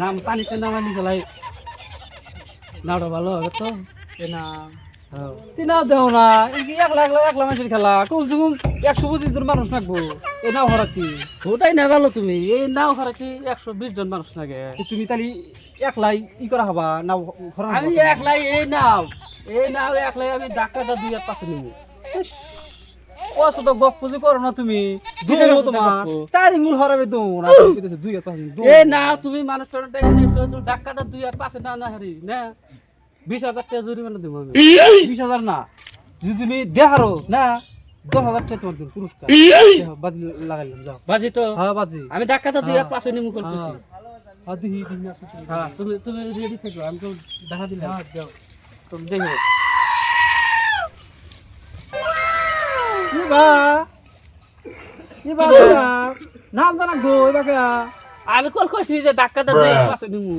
নাম পানিতে নামানি খেলাই নাওটা ভালো হবে তো। না হ্যাঁ। দেও না। এই একলা একলা একলা মানুষের খেলা? কম সে কম একশো পঁচিশ জন মানুষ থাকব এ নাও হরাতি ওটাই না ভালো তুমি। এই নাও হারাচ্ছি একশো বিশ জন মানুষ লাগে তুমি তাহলে একলাই ই করা হবা নাও আমি একলাই এই নাও। এই নাও একলাই আমি ডাক্তারটা দুই এক পাশে নিবো। ও তো গপ পুজি করো না তুমি। দুই কথা তোমার গপ্প? চার ইঙ্গুল হরাবে তো না দুই তুমি মানুষ দুই পাশে না না হারি। না বিশ হাজার টাকা জরিমানা দেবো আমি। বিশ হাজার না যদি তুমি দেহারো না দশ হাজার টাকা তোমার দিন পুরস্কার। বাজি লাগাইলাম যাও। বাজি তো? হ্যাঁ বাজি। আমি দুই পাশে করতেছি হ্যাঁ। হ্যাঁ তুমি। হ্যাঁ তুমি তুমি রেডি থাকো আমি তো দেখা দিলাম। হ্যাঁ যাও। তুমি দেখো ইবা ইবা না নাম জানা গো আমি কল করছি যে এক পাশে নিবো